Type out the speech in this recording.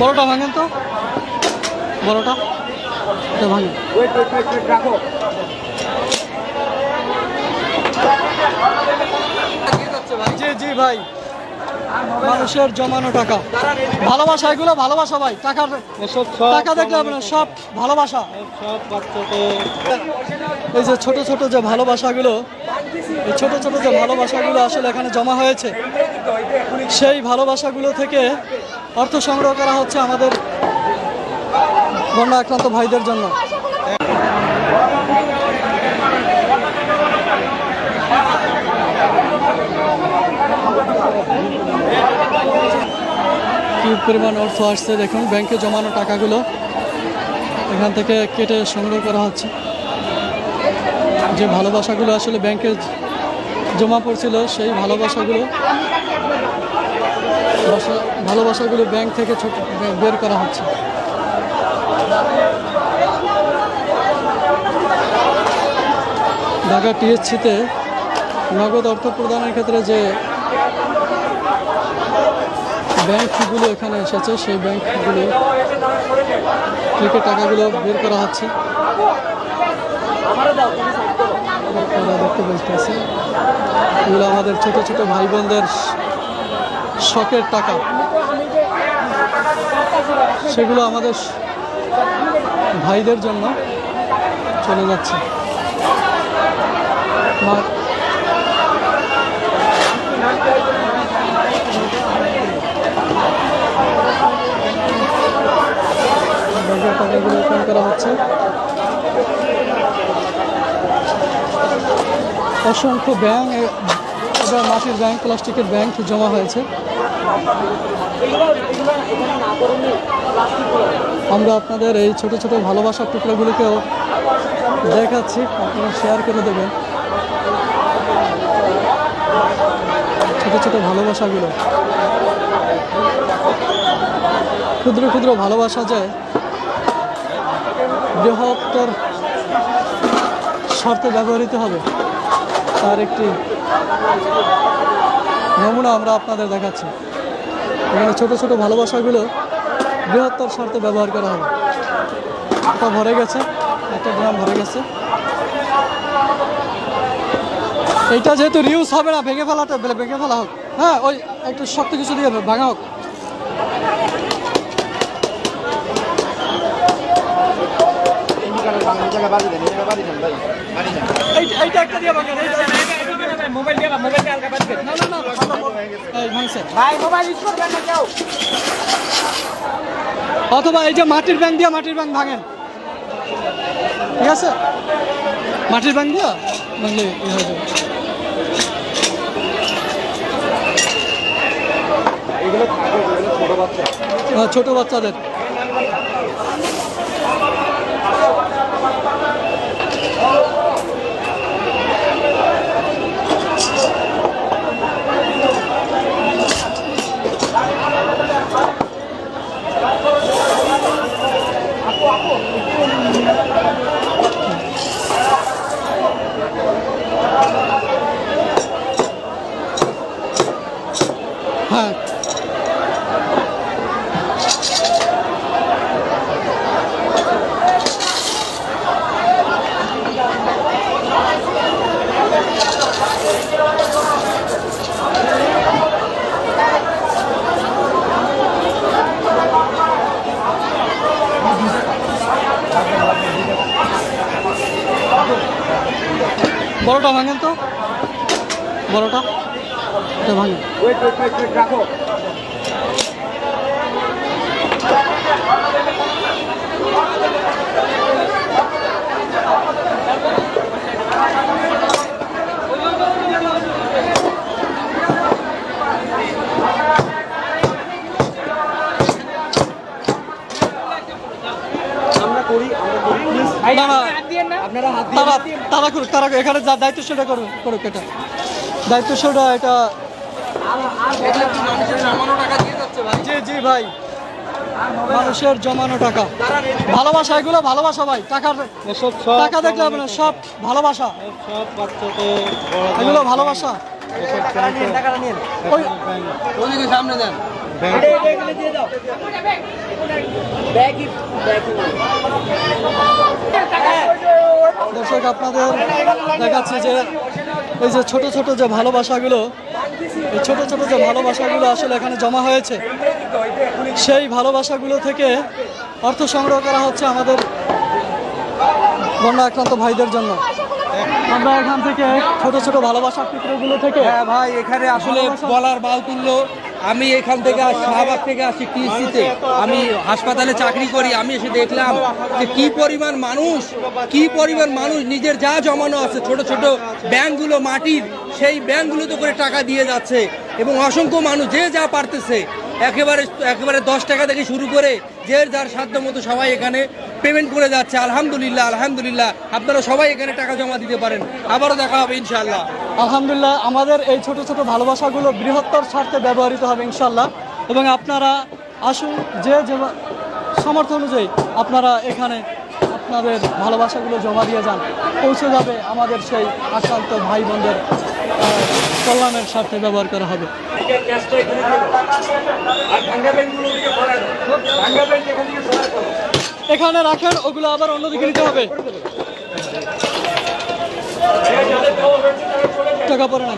বড়টা ভাঙেন তো। বড়টা। ভাঙেন। জি জি ভাই। মানুষের জমানো টাকা। ভালোবাসা এগুলো ভালোবাসা ভাই। টাকার টাকা দেখলে না সব ভালোবাসা। সব বাচ্চাকে এই যে ছোট ছোট যে ভালোবাসাগুলো এই ছোট ছোট যে ভালোবাসাগুলো আসলে এখানে জমা হয়েছে সেই ভালোবাসাগুলো থেকে অর্থ সংগ্রহ করা হচ্ছে আমাদের বন্যা আক্রান্ত ভাইদের জন্য। কি পরিমাণ অর্থ আসছে দেখুন, ব্যাংকে জমানো টাকাগুলো এখান থেকে কেটে সংগ্রহ করা হচ্ছে। যে ভালোবাসাগুলো আসলে ব্যাংকে জমা পড়ছিল, সেই ভালোবাসাগুলো বাসা- ভালোবাসাগুলো ব্যাংক থেকে বের করা হচ্ছে। ঢাকা টিএসসিতে নগদ অর্থ প্রদানের ক্ষেত্রে যে ব্যাংকগুলো এখানে এসেছে, সেই ব্যাংকগুলো থেকে টাকাগুলো বের করা হচ্ছে। দেখতে পাচ্ছেন, এগুলো আমাদের ছোট ছোট ভাই বোনদের শখের টাকা। সেগুলো আমাদের ভাইদের জন্য চলে যাচ্ছে। টাকাগুলো করা হচ্ছে। অসংখ্য ব্যাংক মাটির ব্যাংক, প্লাস্টিকের ব্যাংক জমা হয়েছে। আমরা আপনাদের এই ছোট ছোট ভালোবাসার টুকরোগুলোকেও দেখাচ্ছি। আপনারা শেয়ার করে দেবেন। ছোট ছোট ভালোবাসাগুলো। ক্ষুদ্র ক্ষুদ্র ভালোবাসা যায় বৃহত্তর স্বার্থে ব্যবহৃত হবে, তার একটি নমুনা আমরা আপনাদের দেখাচ্ছি। এখানে ছোট ছোট ভালোবাসাগুলো বৃহত্তর স্বার্থে ব্যবহার করা হবে। এটা ভরে গেছে একটা ড্রাম ভরে গেছে। এইটা যেহেতু রিউজ হবে না ভেঙে ফেলাটা ভেঙে ফেলা হোক। হ্যাঁ ওই একটু শক্ত কিছু দিয়ে ভাঙা হোক। এইটা একটা দিয়ে ভাঙেন এইটা- মোবাইল দিয়ে মোবাইল দিয়ে হালকা বাড়ি দেন। না না না ভালো, এই ভাঙছে ভাই মোবাইল ইউজ করবেন না কেউ। অথবা এই যে মাটির ব্যাংক দিয়ে মাটির ব্যাংক ভাঙেন। ঠিক আছে? মাটির ব্যাংক দিয়া ভাঙলে হয়ে যাবে। ছোট বাচ্চা। আহ, ছোট বাচ্চাদের। হ্যাঁ বড়টা ভাঙেন তো। বড়টা। এটা ভাঙেন। আমরা করি আমরা করি। প্লিজ না না তারা তারা করুক তারা। এখানে যা দায়িত্বশীলটা করুক করুক এটা। দায়িত্বশীলটা এটা জি জি ভাই। মানুষের জমানো টাকা। ভালোবাসা এগুলো ভালোবাসা ভাই। টাকার টাকা দেখলে হবে না সব ভালোবাসা। এগুলো ভালোবাসা। সামনে দেন। দর্শক আপনাদের দেখাচ্ছি যে এই যে ছোট ছোট যে ভালোবাসাগুলো এই ছোট ছোট যে ভালোবাসাগুলো আসলে এখানে জমা হয়েছে সেই ভালোবাসাগুলো থেকে অর্থ সংগ্রহ করা হচ্ছে আমাদের বন্যা আক্রান্ত ভাইদের জন্য। আমরা এখান থেকে ছোট ছোট ভালোবাসার টুকরোগুলো থেকে হ্যাঁ ভাই এখানে আসলে বলার বাল তুললো আমি এখান থেকে শাহবাগ থেকে আসি টিএসসিতে। আমি হাসপাতালে চাকরি করি, আমি এসে দেখলাম যে কি পরিমাণ মানুষ, কি পরিমাণ মানুষ, নিজের যা জমানো আছে, ছোট ছোট ব্যাংকগুলো, মাটির, সেই ব্যাংকগুলোতে করে টাকা দিয়ে যাচ্ছে। এবং অসংখ্য মানুষ যে যা পারতেছে, একেবারে একেবারে দশ টাকা থেকে শুরু করে যে যার সাধ্য মতো সবাই এখানে পেমেন্ট করে যাচ্ছে। আলহামদুলিল্লাহ আলহামদুলিল্লাহ। আপনারা সবাই এখানে টাকা জমা দিতে পারেন। আবারও দেখা হবে, ইনশাআল্লাহ। আলহামদুলিল্লাহ, আমাদের এই ছোট ছোট ভালোবাসাগুলো বৃহত্তর স্বার্থে ব্যবহৃত হবে ইনশাল্লাহ এবং আপনারা আসুন, যে যে সামর্থ্য অনুযায়ী আপনারা এখানে আপনাদের ভালোবাসাগুলো জমা দিয়ে যান, পৌঁছে যাবে আমাদের সেই আক্রান্ত ভাই বোনদের কল্যাণের স্বার্থে ব্যবহার করা হবে। এখানে রাখেন, ওগুলো আবার অন্যদিকে নিতে হবে। টাকা পড়ে না